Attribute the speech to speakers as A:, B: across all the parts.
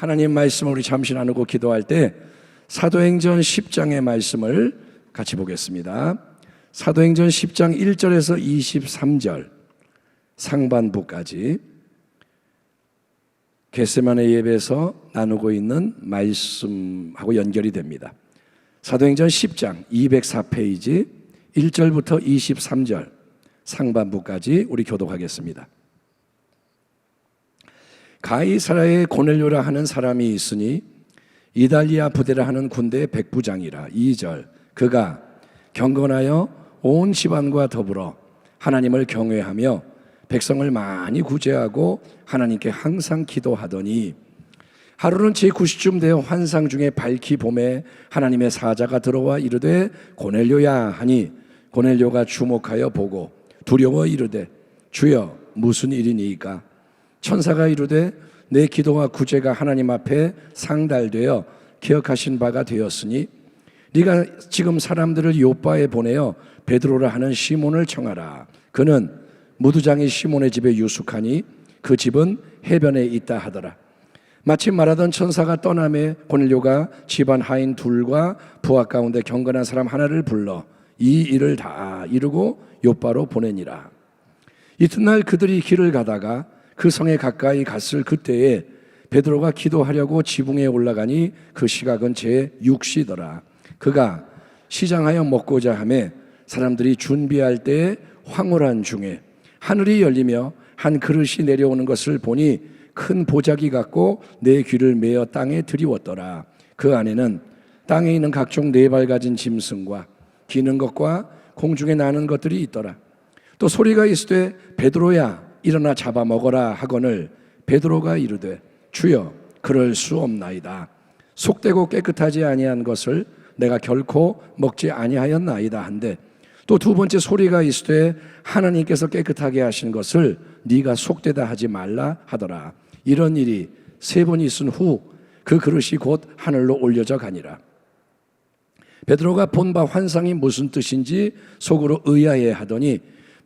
A: 하나님 말씀을 우리 잠시 나누고 기도할 때 사도행전 10장의 말씀을 같이 보겠습니다. 사도행전 10장 1절에서 23절 상반부까지 겟세만의 예배에서 나누고 있는 말씀하고 연결이 됩니다. 사도행전 10장 204페이지 1절부터 23절 상반부까지 우리 교독하겠습니다. 가이사라에 고넬료라 하는 사람이 있으니 이달리아 부대라 하는 군대의 백부장이라. 2절 그가 경건하여 온 집안과 더불어 하나님을 경외하며 백성을 많이 구제하고 하나님께 항상 기도하더니 하루는 제9시쯤 되어 환상 중에 밝히 봄에 하나님의 사자가 들어와 이르되 고넬료야 하니 고넬료가 주목하여 보고 두려워 이르되 주여 무슨 일이니이까 천사가 이르되 내 기도와 구제가 하나님 앞에 상달되어 기억하신 바가 되었으니 네가 지금 사람들을 요바에 보내어 베드로라 하는 시몬을 청하라. 그는 무두장이 시몬의 집에 유숙하니 그 집은 해변에 있다 하더라. 마침 말하던 천사가 떠남에 고넬료가 집안 하인 둘과 부하 가운데 경건한 사람 하나를 불러 이 일을 다 이루고 요바로 보내니라. 이튿날 그들이 길을 가다가 그 성에 가까이 갔을 그때에 베드로가 기도하려고 지붕에 올라가니 그 시각은 제 6시더라. 그가 시장하여 먹고자 하매 사람들이 준비할 때에 황홀한 중에 하늘이 열리며 한 그릇이 내려오는 것을 보니 큰 보자기 같고 내 귀를 메어 땅에 들이웠더라. 그 안에는 땅에 있는 각종 네 발 가진 짐승과 기는 것과 공중에 나는 것들이 있더라. 또 소리가 있으되 베드로야 일어나 잡아먹어라 하거늘 베드로가 이르되 주여 그럴 수 없나이다. 속되고 깨끗하지 아니한 것을 내가 결코 먹지 아니하였나이다. 한데 또 두 번째 소리가 있으되 하나님께서 깨끗하게 하신 것을 네가 속되다 하지 말라 하더라. 이런 일이 세 번 있은 후 그 그릇이 곧 하늘로 올려져 가니라. 베드로가 본 바 환상이 무슨 뜻인지 속으로 의아해 하더니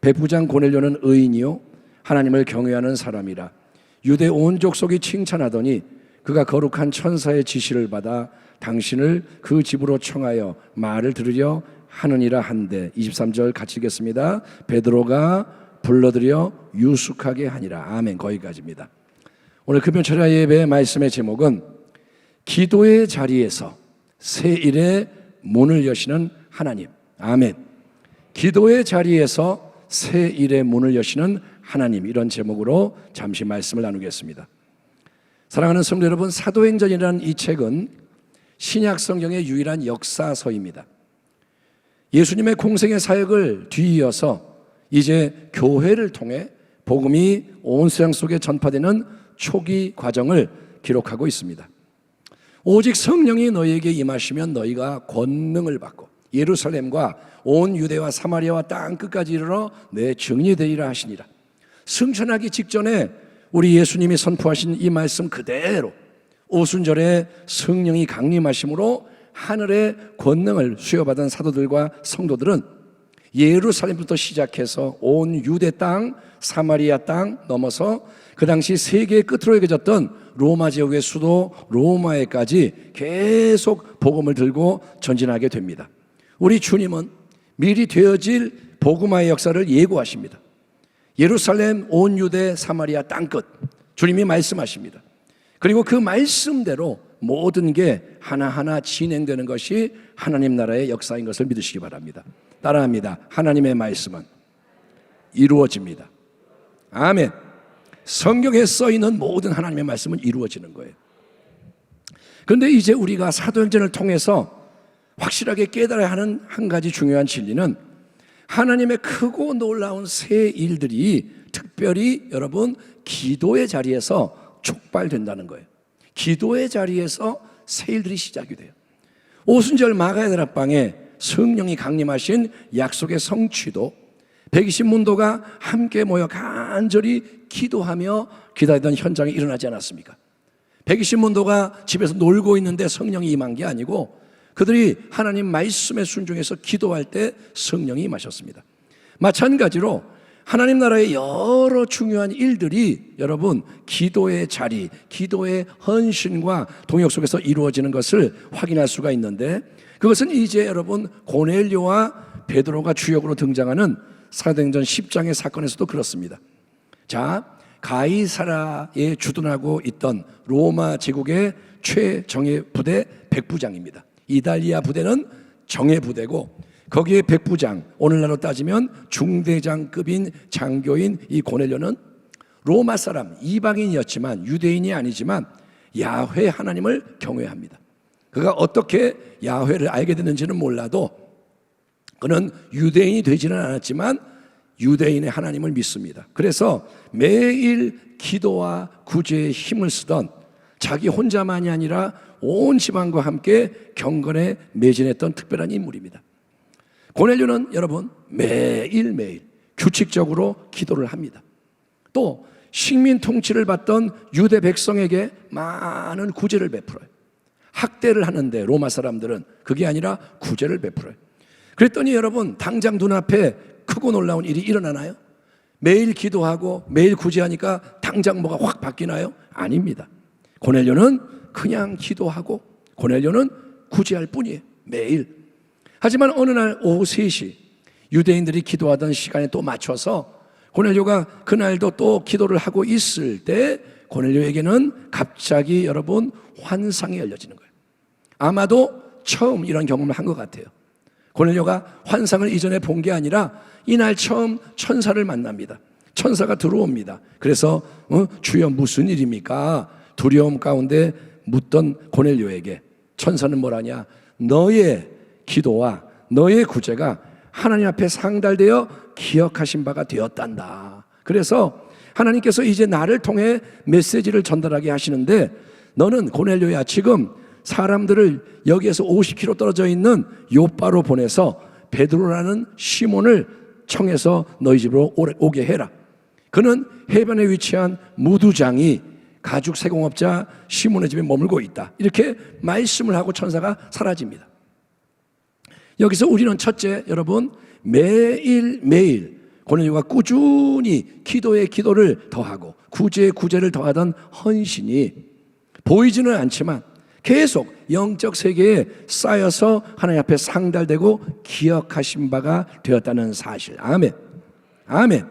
A: 백부장 고넬료는 의인이요 하나님을 경외하는 사람이라 유대 온 족속이 칭찬하더니 그가 거룩한 천사의 지시를 받아 당신을 그 집으로 청하여 말을 들으려 하느니라 한데 23절 같이 읽겠습니다. 베드로가 불러들여 유숙하게 하니라. 아멘. 거기까지입니다. 오늘 금요 철야 예배의 말씀의 제목은 기도의 자리에서 새 일의 문을 여시는 하나님. 아멘. 기도의 자리에서 새 일의 문을 여시는 하나님 이런 제목으로 잠시 말씀을 나누겠습니다. 사랑하는 성도 여러분, 사도행전이라는 이 책은 신약 성경의 유일한 역사서입니다. 예수님의 공생의 사역을 뒤이어서 이제 교회를 통해 복음이 온 세상 속에 전파되는 초기 과정을 기록하고 있습니다. 오직 성령이 너희에게 임하시면 너희가 권능을 받고 예루살렘과 온 유대와 사마리아와 땅 끝까지 이르러 내 증인이 되리라 하시니라. 승천하기 직전에 우리 예수님이 선포하신 이 말씀 그대로 오순절에 성령이 강림하심으로 하늘의 권능을 수여받은 사도들과 성도들은 예루살렘부터 시작해서 온 유대 땅, 사마리아 땅 넘어서 그 당시 세계의 끝으로 여겨졌던 로마 제국의 수도 로마에까지 계속 복음을 들고 전진하게 됩니다. 우리 주님은 미리 되어질 복음화의 역사를 예고하십니다. 예루살렘, 온 유대, 사마리아 땅끝 주님이 말씀하십니다. 그리고 그 말씀대로 모든 게 하나하나 진행되는 것이 하나님 나라의 역사인 것을 믿으시기 바랍니다. 따라합니다. 하나님의 말씀은 이루어집니다. 아멘. 성경에 써 있는 모든 하나님의 말씀은 이루어지는 거예요. 그런데 이제 우리가 사도행전을 통해서 확실하게 깨달아야 하는 한 가지 중요한 진리는 하나님의 크고 놀라운 새 일들이 특별히 여러분 기도의 자리에서 촉발된다는 거예요. 기도의 자리에서 새 일들이 시작이 돼요. 오순절 마가의 다락방에 성령이 강림하신 약속의 성취도 120문도가 함께 모여 간절히 기도하며 기다리던 현장에 일어나지 않았습니까? 120문도가 집에서 놀고 있는데 성령이 임한 게 아니고 그들이 하나님 말씀에 순종해서 기도할 때 성령이 임하셨습니다. 마찬가지로 하나님 나라의 여러 중요한 일들이 여러분 기도의 자리, 기도의 헌신과 동역 속에서 이루어지는 것을 확인할 수가 있는데 그것은 이제 여러분 고넬료와 베드로가 주역으로 등장하는 사도행전 10장의 사건에서도 그렇습니다. 자, 가이사라에 주둔하고 있던 로마 제국의 최정예 부대 백부장입니다. 이달리아 부대는 정예 부대고 거기에 백부장, 오늘날로 따지면 중대장급인 장교인 이 고넬료는 로마 사람, 이방인이었지만 유대인이 아니지만 야훼 하나님을 경외합니다. 그가 어떻게 야훼를 알게 됐는지는 몰라도 그는 유대인이 되지는 않았지만 유대인의 하나님을 믿습니다. 그래서 매일 기도와 구제에 힘을 쓰던 자기 혼자만이 아니라 온 집안과 함께 경건에 매진했던 특별한 인물입니다. 고넬료는 여러분 매일매일 규칙적으로 기도를 합니다. 또 식민 통치를 받던 유대 백성에게 많은 구제를 베풀어요. 학대를 하는데 로마 사람들은 그게 아니라 구제를 베풀어요. 그랬더니 여러분 당장 눈앞에 크고 놀라운 일이 일어나나요? 매일 기도하고 매일 구제하니까 당장 뭐가 확 바뀌나요? 아닙니다. 고넬료는 그냥 기도하고 고넬료는 구제할 뿐이에요. 매일. 하지만 어느 날 오후 3시 유대인들이 기도하던 시간에 또 맞춰서 고넬료가 그날도 또 기도를 하고 있을 때 고넬료에게는 갑자기 여러분 환상이 열려지는 거예요. 아마도 처음 이런 경험을 한 것 같아요. 고넬료가 환상을 이전에 본 게 아니라 이날 처음 천사를 만납니다. 천사가 들어옵니다. 그래서 어, 주여 무슨 일입니까? 두려움 가운데 묻던 고넬료에게 천사는 뭐라냐? 너의 기도와 너의 구제가 하나님 앞에 상달되어 기억하신 바가 되었단다. 그래서 하나님께서 이제 나를 통해 메시지를 전달하게 하시는데 너는 고넬료야 지금 사람들을 여기에서 50km 떨어져 있는 요바로 보내서 베드로라는 시몬을 청해서 너희 집으로 오게 해라. 그는 해변에 위치한 무두장이 가죽 세공업자 시몬의 집에 머물고 있다. 이렇게 말씀을 하고 천사가 사라집니다. 여기서 우리는 첫째 여러분 매일 매일 고넬료가 꾸준히 기도에 기도를 더하고 구제에 구제를 더하던 헌신이 보이지는 않지만 계속 영적 세계에 쌓여서 하나님 앞에 상달되고 기억하신 바가 되었다는 사실. 아멘. 아멘.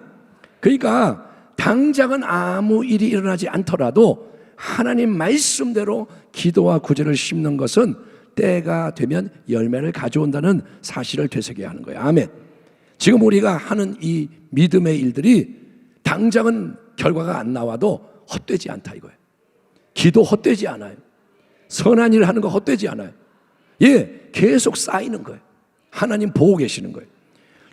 A: 그러니까 당장은 아무 일이 일어나지 않더라도 하나님 말씀대로 기도와 구제를 심는 것은 때가 되면 열매를 가져온다는 사실을 되새겨야 하는 거예요. 아멘. 지금 우리가 하는 이 믿음의 일들이 당장은 결과가 안 나와도 헛되지 않다 이거예요. 기도 헛되지 않아요. 선한 일을 하는 거 헛되지 않아요. 예, 계속 쌓이는 거예요. 하나님 보고 계시는 거예요.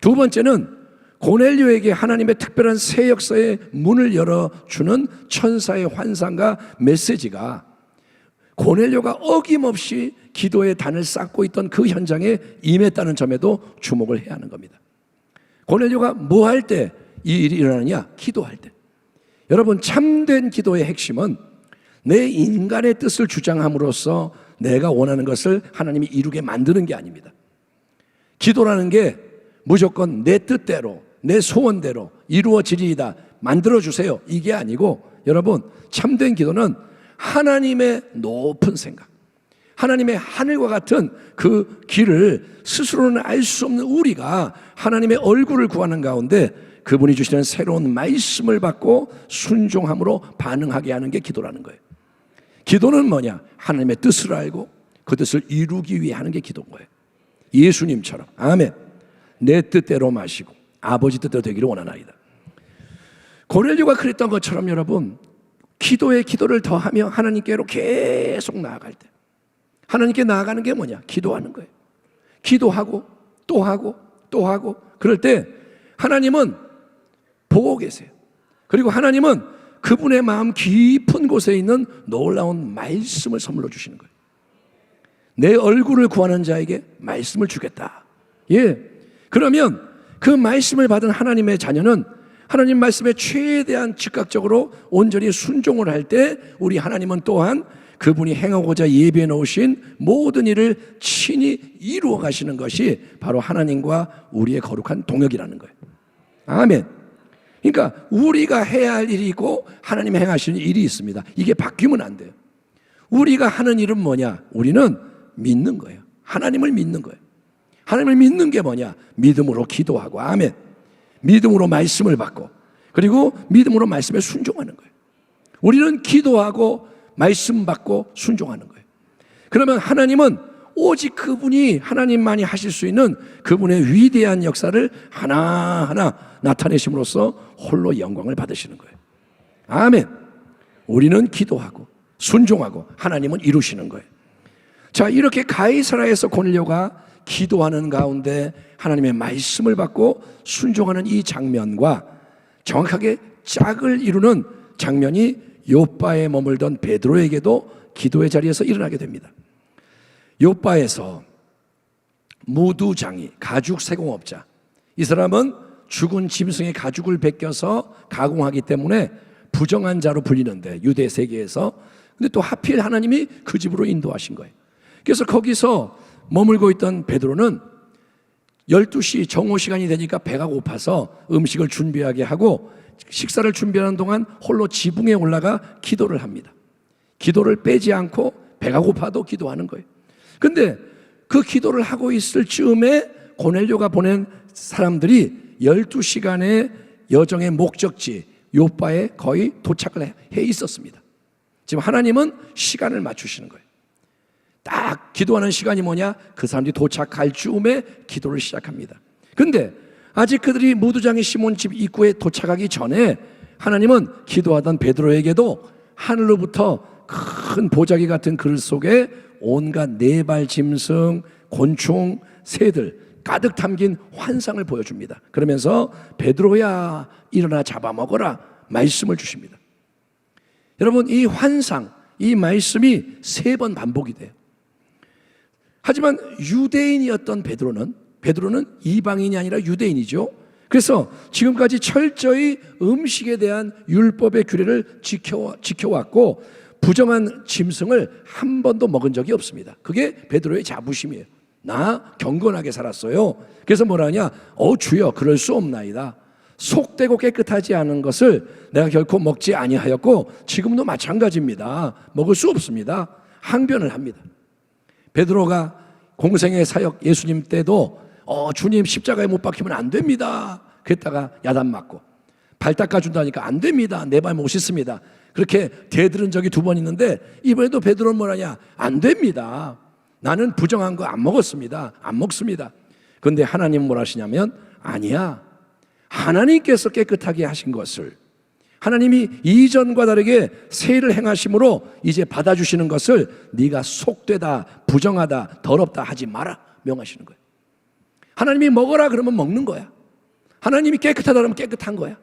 A: 두 번째는 고넬료에게 하나님의 특별한 새 역사의 문을 열어주는 천사의 환상과 메시지가 고넬료가 어김없이 기도의 단을 쌓고 있던 그 현장에 임했다는 점에도 주목을 해야 하는 겁니다. 고넬료가 뭐 할 때 이 일이 일어나느냐? 기도할 때. 여러분 참된 기도의 핵심은 내 인간의 뜻을 주장함으로써 내가 원하는 것을 하나님이 이루게 만드는 게 아닙니다. 기도라는 게 무조건 내 뜻대로, 내 소원대로 이루어지리이다. 만들어 주세요. 이게 아니고, 여러분, 참된 기도는 하나님의 높은 생각, 하나님의 하늘과 같은 그 길을 스스로는 알 수 없는 우리가 하나님의 얼굴을 구하는 가운데 그분이 주시는 새로운 말씀을 받고 순종함으로 반응하게 하는 게 기도라는 거예요. 기도는 뭐냐? 하나님의 뜻을 알고 그 뜻을 이루기 위해 하는 게 기도인 거예요. 예수님처럼. 아멘. 내 뜻대로 마시고 아버지 뜻대로 되기를 원하나이다. 고넬료가 그랬던 것처럼 여러분 기도에 기도를 더하며 하나님께로 계속 나아갈 때 하나님께 나아가는 게 뭐냐? 기도하는 거예요. 기도하고 또 하고 또 하고 그럴 때 하나님은 보고 계세요. 그리고 하나님은 그분의 마음 깊은 곳에 있는 놀라운 말씀을 선물로 주시는 거예요. 내 얼굴을 구하는 자에게 말씀을 주겠다. 예. 그러면 그 말씀을 받은 하나님의 자녀는 하나님 말씀에 최대한 즉각적으로 온전히 순종을 할 때 우리 하나님은 또한 그분이 행하고자 예비해 놓으신 모든 일을 친히 이루어 가시는 것이 바로 하나님과 우리의 거룩한 동역이라는 거예요. 아멘. 그러니까 우리가 해야 할 일이 있고 하나님이 행하시는 일이 있습니다. 이게 바뀌면 안 돼요. 우리가 하는 일은 뭐냐? 우리는 믿는 거예요. 하나님을 믿는 거예요. 하나님을 믿는 게 뭐냐? 믿음으로 기도하고 아멘. 믿음으로 말씀을 받고 그리고 믿음으로 말씀에 순종하는 거예요. 우리는 기도하고 말씀 받고 순종하는 거예요. 그러면 하나님은 오직 그분이 하나님만이 하실 수 있는 그분의 위대한 역사를 하나하나 나타내심으로써 홀로 영광을 받으시는 거예요. 아멘. 우리는 기도하고 순종하고 하나님은 이루시는 거예요. 자, 이렇게 가이사라에서 고넬료가 기도하는 가운데 하나님의 말씀을 받고 순종하는 이 장면과 정확하게 짝을 이루는 장면이 요바에 머물던 베드로에게도 기도의 자리에서 일어나게 됩니다. 요바에서 무두장이 가죽 세공업자 이 사람은 죽은 짐승의 가죽을 벗겨서 가공하기 때문에 부정한 자로 불리는데 유대 세계에서 근데 또 하필 하나님이 그 집으로 인도하신 거예요. 그래서 거기서 머물고 있던 베드로는 12시 정오 시간이 되니까 배가 고파서 음식을 준비하게 하고 식사를 준비하는 동안 홀로 지붕에 올라가 기도를 합니다. 기도를 빼지 않고 배가 고파도 기도하는 거예요. 근데 그 기도를 하고 있을 즈음에 고넬료가 보낸 사람들이 12시간의 여정의 목적지 요바에 거의 도착을 해 있었습니다. 지금 하나님은 시간을 맞추시는 거예요. 딱 기도하는 시간이 뭐냐? 그 사람들이 도착할 즈음에 기도를 시작합니다. 근데 아직 그들이 무두장의 시몬 집 입구에 도착하기 전에 하나님은 기도하던 베드로에게도 하늘로부터 큰 보자기 같은 글 속에 온갖 네발 짐승, 곤충, 새들 가득 담긴 환상을 보여줍니다. 그러면서 베드로야 일어나 잡아먹어라 말씀을 주십니다. 여러분 이 환상, 이 말씀이 세 번 반복이 돼요. 하지만 유대인이었던 베드로는 베드로는 이방인이 아니라 유대인이죠. 그래서 지금까지 철저히 음식에 대한 율법의 규례를 지켜, 지켜왔고 부정한 짐승을 한 번도 먹은 적이 없습니다. 그게 베드로의 자부심이에요. 나 경건하게 살았어요. 그래서 뭐라 하냐? 어 주여 그럴 수 없나이다. 속되고 깨끗하지 않은 것을 내가 결코 먹지 아니하였고 지금도 마찬가지입니다. 먹을 수 없습니다. 항변을 합니다. 베드로가 공생의 사역 예수님 때도 어 주님 십자가에 못 박히면 안 됩니다. 그랬다가 야단 맞고 발 닦아준다니까 안 됩니다. 내 발 못 씻습니다. 그렇게 대들은 적이 두 번 있는데 이번에도 베드로는 뭐라냐? 안 됩니다. 나는 부정한 거 안 먹었습니다. 안 먹습니다. 그런데 하나님 뭘 하시냐면 아니야. 하나님께서 깨끗하게 하신 것을 하나님이 이전과 다르게 세를 행하심으로 이제 받아주시는 것을 네가 속되다, 부정하다, 더럽다 하지 마라 명하시는 거예요. 하나님이 먹어라 그러면 먹는 거야. 하나님이 깨끗하다 그러면 깨끗한 거야.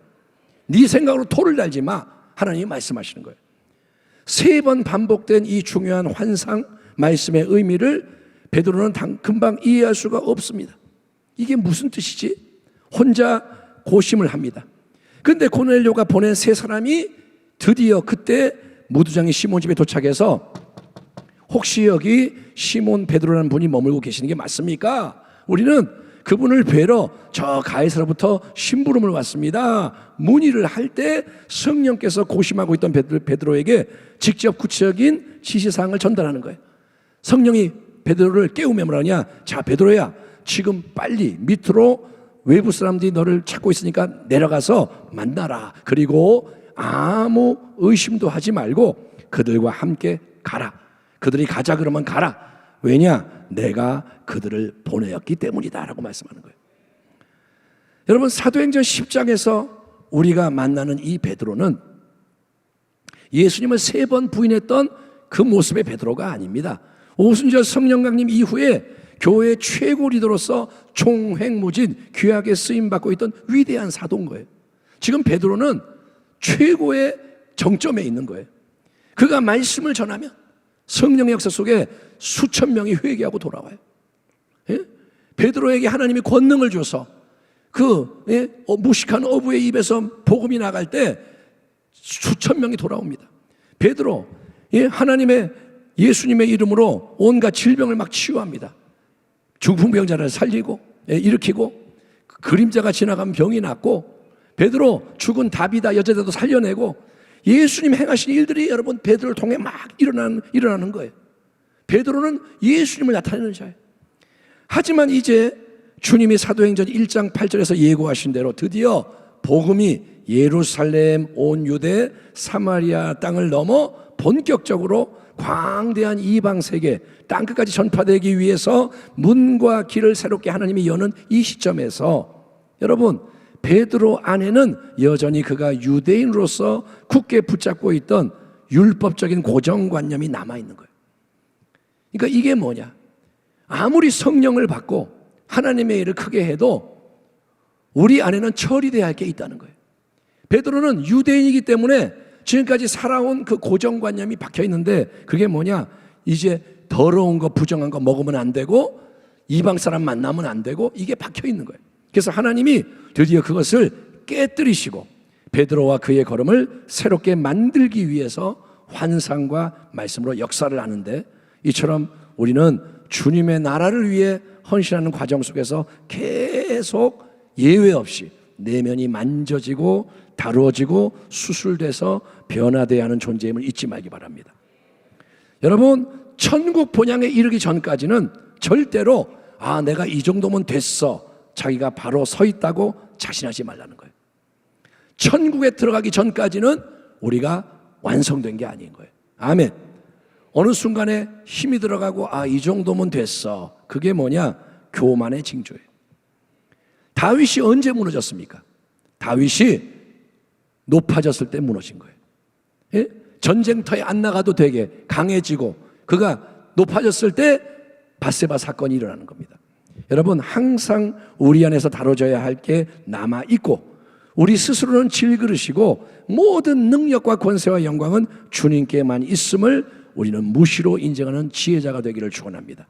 A: 네 생각으로 토를 달지 마. 하나님이 말씀하시는 거예요. 세 번 반복된 이 중요한 환상 말씀의 의미를 베드로는 금방 이해할 수가 없습니다. 이게 무슨 뜻이지? 혼자 고심을 합니다. 근데 고넬료가 보낸 세 사람이 드디어 그때 무두장이 시몬 집에 도착해서 혹시 여기 시몬 베드로라는 분이 머물고 계시는 게 맞습니까? 우리는 그분을 뵈러 저 가이사로부터 심부름을 왔습니다. 문의를 할 때 성령께서 고심하고 있던 베드로, 에게 직접 구체적인 지시사항을 전달하는 거예요. 성령이 베드로를 깨우며 뭐라냐? 자, 베드로야, 지금 빨리 밑으로 외부 사람들이 너를 찾고 있으니까 내려가서 만나라. 그리고 아무 의심도 하지 말고 그들과 함께 가라. 그들이 가자 그러면 가라. 왜냐? 내가 그들을 보내었기 때문이다라고 말씀하는 거예요. 여러분 사도행전 10장에서 우리가 만나는 이 베드로는 예수님을 세 번 부인했던 그 모습의 베드로가 아닙니다. 오순절 성령 강림 이후에 교회 최고 리더로서 총횡무진 귀하게 쓰임 받고 있던 위대한 사도인 거예요. 지금 베드로는 최고의 정점에 있는 거예요. 그가 말씀을 전하면 성령의 역사 속에 수천 명이 회개하고 돌아와요. 예? 베드로에게 하나님이 권능을 줘서 그 예? 어, 무식한 어부의 입에서 복음이 나갈 때 수천 명이 돌아옵니다. 베드로 예? 하나님의 예수님의 이름으로 온갖 질병을 막 치유합니다. 중풍병자를 살리고 예, 일으키고 그 그림자가 지나간 병이 낫고 베드로 죽은 다비다 여자들도 살려내고 예수님 행하신 일들이 여러분 베드로를 통해 막 일어나는 일어나는 거예요. 베드로는 예수님을 나타내는 자예요. 하지만 이제 주님이 사도행전 1장 8절에서 예고하신 대로 드디어 복음이 예루살렘 온 유대 사마리아 땅을 넘어 본격적으로 광대한 이방 세계 땅 끝까지 전파되기 위해서 문과 길을 새롭게 하나님이 여는 이 시점에서 여러분 베드로 안에는 여전히 그가 유대인으로서 굳게 붙잡고 있던 율법적인 고정관념이 남아 있는 거예요. 그러니까 이게 뭐냐? 아무리 성령을 받고 하나님의 일을 크게 해도 우리 안에는 처리돼야 할 게 있다는 거예요. 베드로는 유대인이기 때문에 지금까지 살아온 그 고정관념이 박혀 있는데 그게 뭐냐? 이제 더러운 거 부정한 거 먹으면 안 되고 이방 사람 만나면 안 되고 이게 박혀 있는 거예요. 그래서 하나님이 드디어 그것을 깨뜨리시고 베드로와 그의 걸음을 새롭게 만들기 위해서 환상과 말씀으로 역사를 하는데 이처럼 우리는 주님의 나라를 위해 헌신하는 과정 속에서 계속 예외 없이 내면이 만져지고 다루어지고 수술돼서 변화돼야 하는 존재임을 잊지 말기 바랍니다. 여러분, 천국 본향에 이르기 전까지는 절대로 아, 내가 이 정도면 됐어. 자기가 바로 서 있다고 자신하지 말라는 거예요. 천국에 들어가기 전까지는 우리가 완성된 게 아닌 거예요. 아멘. 어느 순간에 힘이 들어가고 아, 이 정도면 됐어. 그게 뭐냐? 교만의 징조예요. 다윗이 언제 무너졌습니까? 다윗이 높아졌을 때 무너진 거예요. 예? 전쟁터에 안 나가도 되게 강해지고 그가 높아졌을 때 바세바 사건이 일어나는 겁니다. 여러분 항상 우리 안에서 다뤄져야 할 게 남아 있고 우리 스스로는 질그릇이고 모든 능력과 권세와 영광은 주님께만 있음을 우리는 무시로 인정하는 지혜자가 되기를 축원합니다.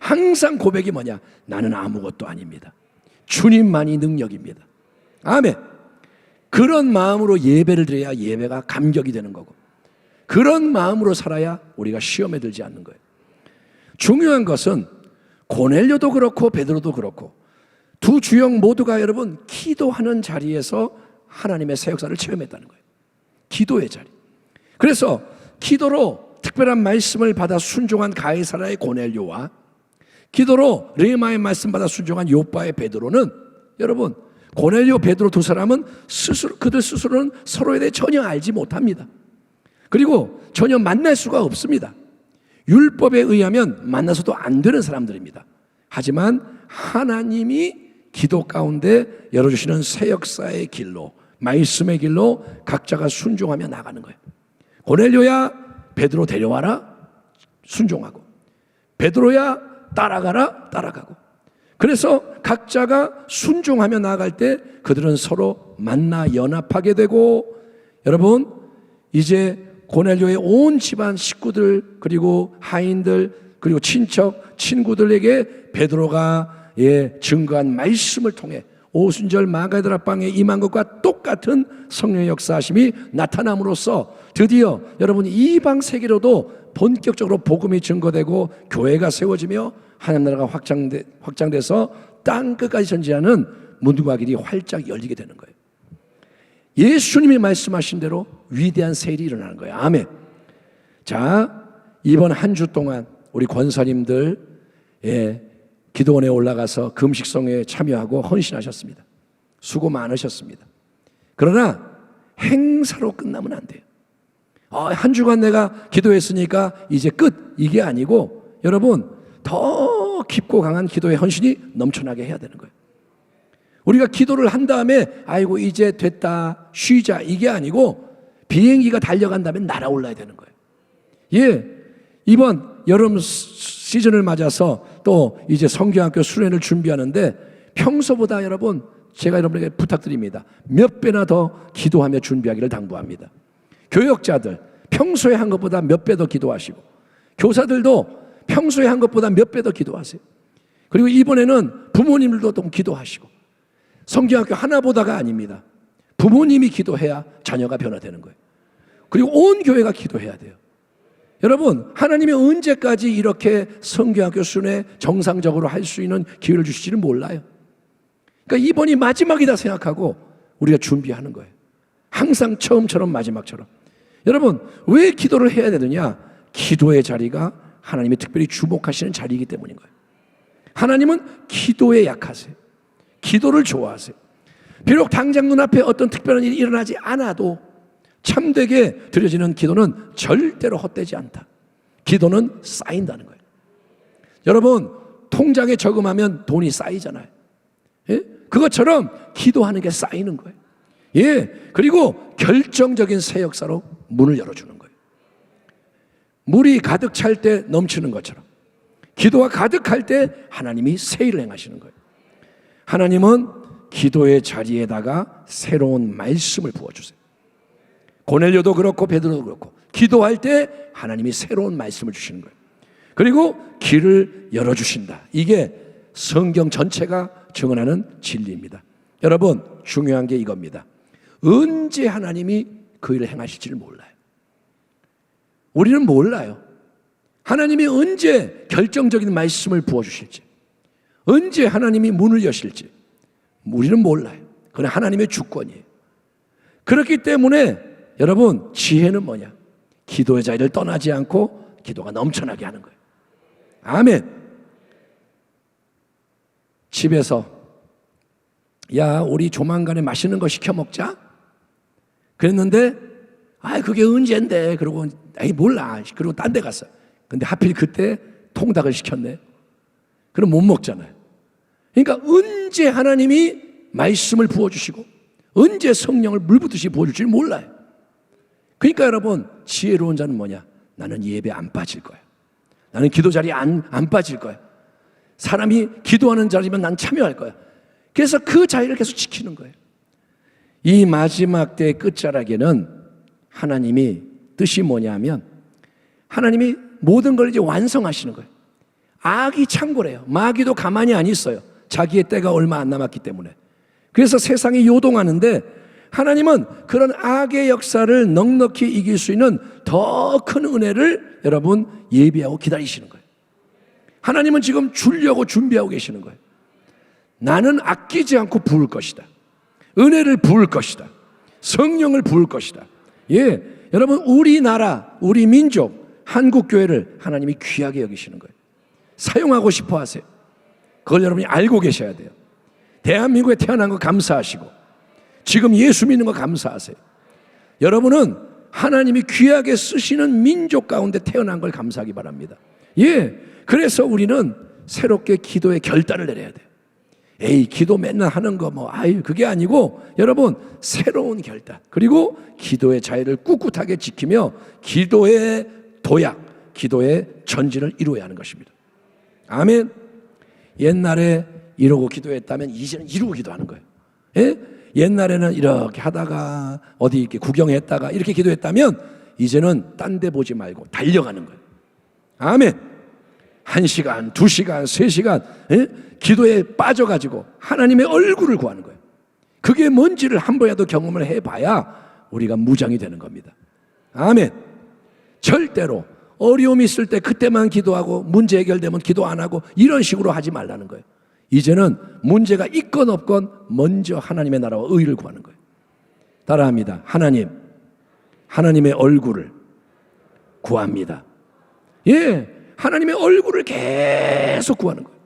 A: 항상 고백이 뭐냐? 나는 아무것도 아닙니다. 주님만이 능력입니다. 아멘. 그런 마음으로 예배를 드려야 예배가 감격이 되는 거고 그런 마음으로 살아야 우리가 시험에 들지 않는 거예요. 중요한 것은 고넬료도 그렇고 베드로도 그렇고 두 주역 모두가 여러분 기도하는 자리에서 하나님의 새 역사를 체험했다는 거예요. 기도의 자리. 그래서 기도로 특별한 말씀을 받아 순종한 가이사라의 고넬료와 기도로 레마의 말씀 받아 순종한 요바의 베드로는 여러분 고넬료 베드로 두 사람은 스스로 그들 스스로는 서로에 대해 전혀 알지 못합니다. 그리고 전혀 만날 수가 없습니다. 율법에 의하면 만나서도 안 되는 사람들입니다. 하지만 하나님이 기도 가운데 열어주시는 새 역사의 길로 말씀의 길로 각자가 순종하며 나가는 거예요. 고넬료야 베드로 데려와라 순종하고 베드로야 따라가라 따라가고 그래서 각자가 순종하며 나아갈 때 그들은 서로 만나 연합하게 되고 여러분 이제 고넬료의 온 집안 식구들 그리고 하인들 그리고 친척 친구들에게 베드로가 예 증거한 말씀을 통해 오순절 마가드라 빵에 임한 것과 똑같은 성령의 역사하심이 나타남으로써 드디어 여러분 이방 세계로도 본격적으로 복음이 증거되고 교회가 세워지며 하나님 나라가 확장돼, 확장돼서 땅 끝까지 전지하는 문과 길이 활짝 열리게 되는 거예요. 예수님이 말씀하신 대로 위대한 세일이 일어나는 거예요. 아멘. 자, 이번 한 주 동안 우리 권사님들 예, 기도원에 올라가서 금식성에 참여하고 헌신하셨습니다. 수고 많으셨습니다. 그러나 행사로 끝나면 안 돼요. 어, 한 주간 내가 기도했으니까 이제 끝 이게 아니고 여러분 더 깊고 강한 기도의 헌신이 넘쳐나게 해야 되는 거예요. 우리가 기도를 한 다음에 아이고 이제 됐다 쉬자 이게 아니고 비행기가 달려간 다음에 날아올라야 되는 거예요. 예, 이번 여름 시즌을 맞아서 또 이제 성경학교 수련을 준비하는데 평소보다 여러분 제가 여러분에게 부탁드립니다. 몇 배나 더 기도하며 준비하기를 당부합니다. 교역자들 평소에 한 것보다 몇 배 더 기도하시고 교사들도 평소에 한 것보다 몇 배 더 기도하세요. 그리고 이번에는 부모님들도 좀 기도하시고 성경학교 하나보다가 아닙니다. 부모님이 기도해야 자녀가 변화되는 거예요. 그리고 온 교회가 기도해야 돼요. 여러분, 하나님이 언제까지 이렇게 성경학교 순회 정상적으로 할 수 있는 기회를 주실지는 몰라요. 그러니까 이번이 마지막이다 생각하고 우리가 준비하는 거예요. 항상 처음처럼 마지막처럼. 여러분, 왜 기도를 해야 되느냐? 기도의 자리가 하나님이 특별히 주목하시는 자리이기 때문인 거예요. 하나님은 기도에 약하세요. 기도를 좋아하세요. 비록 당장 눈앞에 어떤 특별한 일이 일어나지 않아도 참되게 드려지는 기도는 절대로 헛되지 않다. 기도는 쌓인다는 거예요. 여러분, 통장에 저금하면 돈이 쌓이잖아요. 예? 그것처럼 기도하는 게 쌓이는 거예요. 예. 그리고 결정적인 새 역사로 문을 열어주는 거예요. 물이 가득 찰 때 넘치는 것처럼 기도가 가득할 때 하나님이 새 일을 행하시는 거예요. 하나님은 기도의 자리에다가 새로운 말씀을 부어주세요. 고넬료도 그렇고 베드로도 그렇고 기도할 때 하나님이 새로운 말씀을 주시는 거예요. 그리고 길을 열어주신다. 이게 성경 전체가 증언하는 진리입니다. 여러분 중요한 게 이겁니다. 언제 하나님이 그 일을 행하실지를 몰라요. 우리는 몰라요. 하나님이 언제 결정적인 말씀을 부어주실지, 언제 하나님이 문을 여실지, 우리는 몰라요. 그건 하나님의 주권이에요. 그렇기 때문에 여러분, 지혜는 뭐냐? 기도의 자리를 떠나지 않고 기도가 넘쳐나게 하는 거예요. 아멘. 집에서, 야, 우리 조만간에 맛있는 거 시켜 먹자? 그랬는데, 아, 그게 언젠데? 그러고, 에이, 몰라. 그리고 딴 데 갔어요. 근데 하필 그때 통닭을 시켰네. 그럼 못 먹잖아요. 그러니까 언제 하나님이 말씀을 부어주시고 언제 성령을 물붓듯이 부어줄지 몰라요. 그러니까 여러분 지혜로운 자는 뭐냐? 나는 예배 안 빠질 거야. 나는 기도 자리에 안, 안 빠질 거야. 사람이 기도하는 자리면 난 참여할 거야. 그래서 그 자리를 계속 지키는 거예요. 이 마지막 때의 끝자락에는 하나님이 뜻이 뭐냐면 하나님이 모든 걸 이제 완성하시는 거예요. 악이 창고래요. 마귀도 가만히 안 있어요. 자기의 때가 얼마 안 남았기 때문에. 그래서 세상이 요동하는데 하나님은 그런 악의 역사를 넉넉히 이길 수 있는 더 큰 은혜를 여러분 예비하고 기다리시는 거예요. 하나님은 지금 주려고 준비하고 계시는 거예요. 나는 아끼지 않고 부을 것이다. 은혜를 부을 것이다. 성령을 부을 것이다. 예. 여러분, 우리나라, 우리 민족, 한국교회를 하나님이 귀하게 여기시는 거예요. 사용하고 싶어 하세요. 그걸 여러분이 알고 계셔야 돼요. 대한민국에 태어난 거 감사하시고, 지금 예수 믿는 거 감사하세요. 여러분은 하나님이 귀하게 쓰시는 민족 가운데 태어난 걸 감사하기 바랍니다. 예. 그래서 우리는 새롭게 기도의 결단을 내려야 돼요. 에이, 기도 맨날 하는 거 뭐, 아유, 그게 아니고, 여러분, 새로운 결단. 그리고 기도의 자유를 꿋꿋하게 지키며, 기도의 도약, 기도의 전진을 이루어야 하는 것입니다. 아멘. 옛날에 이러고 기도했다면, 이제는 이루고 기도하는 거예요. 예? 옛날에는 이렇게 하다가, 어디 이렇게 구경했다가, 이렇게 기도했다면, 이제는 딴 데 보지 말고 달려가는 거예요. 아멘. 한 시간, 두 시간, 세 시간, 예? 기도에 빠져가지고 하나님의 얼굴을 구하는 거예요. 그게 뭔지를 한 번이라도 경험을 해봐야 우리가 무장이 되는 겁니다. 아멘. 절대로 어려움이 있을 때 그때만 기도하고 문제 해결되면 기도 안 하고 이런 식으로 하지 말라는 거예요. 이제는 문제가 있건 없건 먼저 하나님의 나라와 의를 구하는 거예요. 따라합니다. 하나님, 하나님의 얼굴을 구합니다. 예, 하나님의 얼굴을 계속 구하는 거예요.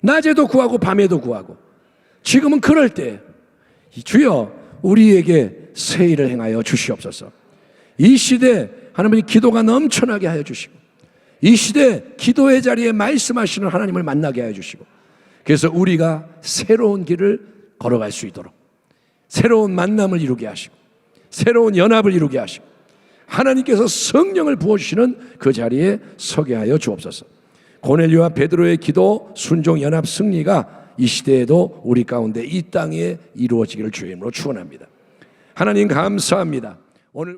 A: 낮에도 구하고 밤에도 구하고. 지금은 그럴 때 주여 우리에게 새 일을 행하여 주시옵소서. 이 시대 하나님이 기도가 넘쳐나게 하여 주시고 이 시대 기도의 자리에 말씀하시는 하나님을 만나게 하여 주시고 그래서 우리가 새로운 길을 걸어갈 수 있도록 새로운 만남을 이루게 하시고 새로운 연합을 이루게 하시고 하나님께서 성령을 부어주시는 그 자리에 서게 하여 주옵소서. 고넬료와 베드로의 기도 순종 연합 승리가 이 시대에도 우리 가운데 이 땅에 이루어지기를 주의 이름으로 축원합니다. 하나님 감사합니다.